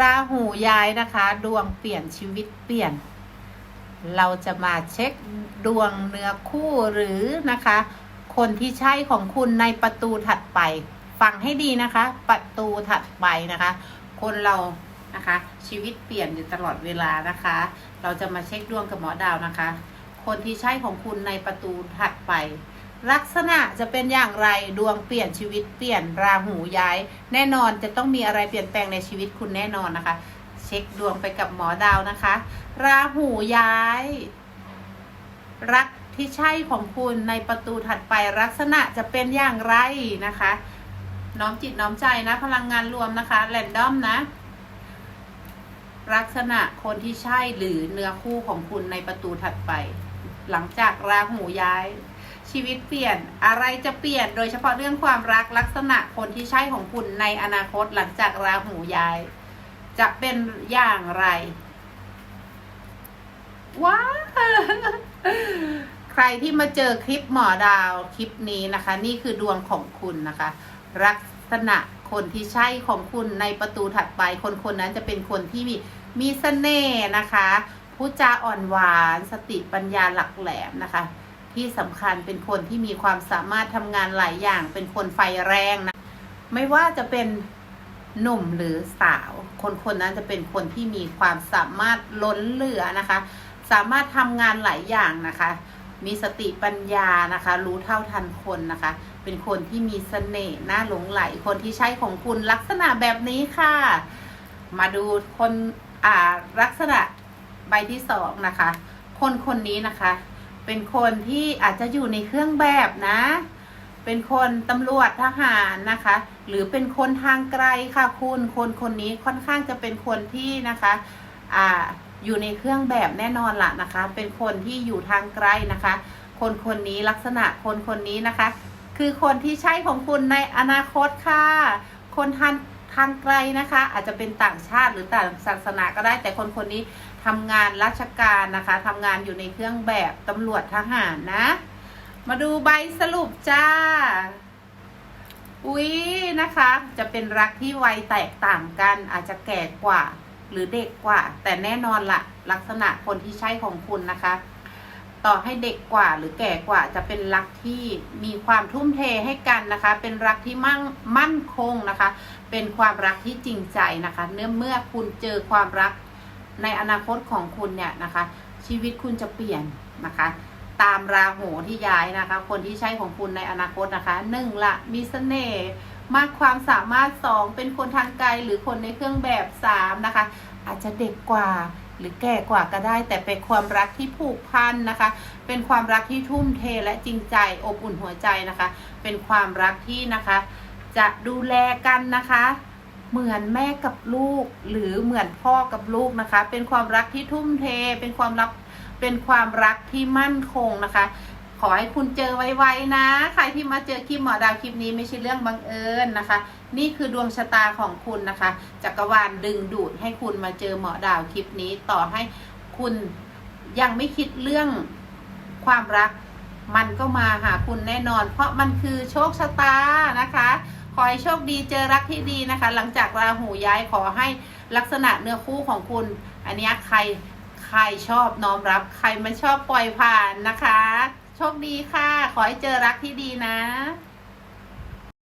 ราหูย้ายนะคะ ดวงเปลี่ยนชีวิตเปลี่ยน เราจะมาเช็คดวงเนื้อคู่หรือนะคะ คนที่ใช่ของคุณในประตูถัดไป ฟังให้ดีนะคะ ประตูถัดไปนะคะ คนเรานะคะ ชีวิตเปลี่ยนอยู่ตลอดเวลานะคะ เราจะมาเช็คดวงกับหมอดาวนะคะ คนที่ใช่ของคุณในประตูถัดไป ลักษณะจะเป็นอย่างไรดวงเปลี่ยนชีวิตเปลี่ยนราหูย้าย แน่นอนจะต้องมีอะไรเปลี่ยนแปลงในชีวิตคุณแน่นอนนะคะ เช็คดวงไปกับหมอดาวนะคะ ราหูย้าย รักที่ใช่ของคุณในประตูถัดไปลักษณะจะเป็นอย่างไรนะคะ น้อมจิตน้อมใจนะ พลังงานรวมนะคะแรนดอมนะ ลักษณะคนที่ใช่หรือเนื้อคู่ของคุณในประตูถัดไป หลังจากราหูย้าย ชีวิตเปลี่ยนอะไรจะเปลี่ยนโดยเฉพาะเรื่องความรักลักษณะคนที่ใช่ของคุณในอนาคตหลังจากราหูย้าย จะเป็นอย่างไรว้าใครที่มาเจอคลิปหมอดาวคลิปนี้นะคะ นี่คือดวงของคุณนะคะ ลักษณะคนที่ใช่ของคุณในประตูถัดไป คนคนนั้นจะเป็นคนที่มีมีเสน่ห์นะคะพูดจาอ่อนหวาน สติปัญญาหลักแหลมนะคะ ที่สำคัญเป็นคนที่มีความสามารถทำงานหลายอย่าง เป็นคนไฟแรงนะ ไม่ว่าจะเป็นหนุ่มหรือสาว คนคนนั้นจะเป็นคนที่มีความสามารถล้นเหลือนะคะ สามารถทำงานหลายอย่างนะคะ มีสติปัญญานะคะ รู้เท่าทันคนนะคะ เป็นคนที่มีเสน่ห์น่าหลงไหล คนที่ใช่ของคุณลักษณะแบบนี้ค่ะ มาดูคนอ่าลักษณะใบที่สองนะคะ คนคนนี้นะคะ เป็นคนที่อาจจะอยู่ในเครื่องแบบนะ เป็นคนตำรวจทหารนะคะ หรือเป็นคนทางไกลค่ะคุณคนคนนี้ค่อนข้างจะเป็นคนที่นะคะอ่าอยู่ในเครื่องแบบแน่นอนละนะคะ เป็นคนที่อยู่ทางไกลนะคะ คนคนนี้ลักษณะคนคนนี้นะคะ คือคนที่ใช่ของคุณในอนาคตค่ะ คนทาง ทางไกลนะคะ อาจจะเป็นต่างชาติหรือต่างศาสนาก็ได้ แต่คนคนนี้ทำงานราชการนะคะทำงานอยู่ในเครื่องแบบตำรวจทหารนะ มาดูใบสรุปจ้าอุ๊ยนะคะ จะเป็นรักที่วัยแตกต่างกัน อาจจะแก่กว่าหรือเด็กกว่า แต่แน่นอนละลักษณะคนที่ใช่ของคุณนะคะ ต่อให้เด็กกว่าหรือแก่กว่าจะเป็นรักที่มีความทุ่มเทให้กันนะคะ เป็นรักที่มั่งมั่นคงนะคะ เป็นความรักที่จริงใจนะคะ เนื่อเมื่อคุณเจอความรักในอนาคตของคุณเนี่ยนะคะ ชีวิตคุณจะเปลี่ยนนะคะ ตามราหูที่ย้ายนะคะ คนที่ใช่ของคุณในอนาคตนะคะหนึ่งละมีเสน่ห์มากความสามารถสองเป็นคนทางไกลหรือคนในเครื่องแบบสามนะคะ อาจจะเด็กกว่า หรือแก่กว่าก็ได้ แต่เป็นความรักที่ผูกพันนะคะ เป็นความรักที่ทุ่มเทและจริงใจอบอุ่นหัวใจนะคะ เป็นความรักที่นะคะ จะดูแลกันนะคะเหมือนแม่กับลูกหรือเหมือนพ่อกับลูกนะคะ เป็นความรักที่ทุ่มเท เป็นความรักเป็นความรักที่มั่นคงนะคะ ขอให้คุณเจอไวๆนะ ใครที่มาเจอคลิปหมอดาวคลิปนี้ไม่ใช่เรื่องบังเอิญนะคะ นี่คือดวงชะตาของคุณนะคะ จักรวาลดึงดูดให้คุณมาเจอหมอดาวคลิปนี้ ต่อให้คุณยังไม่คิดเรื่องความรัก มันก็มาหาคุณแน่นอน เพราะมันคือโชคชะตานะคะขอให้โชคดีเจอรักที่ดีนะคะ หลังจากราหูย้ายขอให้ลักษณะเนื้อคู่ของคุณ อันนี้ใครใครชอบน้อมรับ ใครไม่ชอบปล่อยผ่านนะคะ โชคดีค่ะ ขอให้เจอรักที่ดีนะ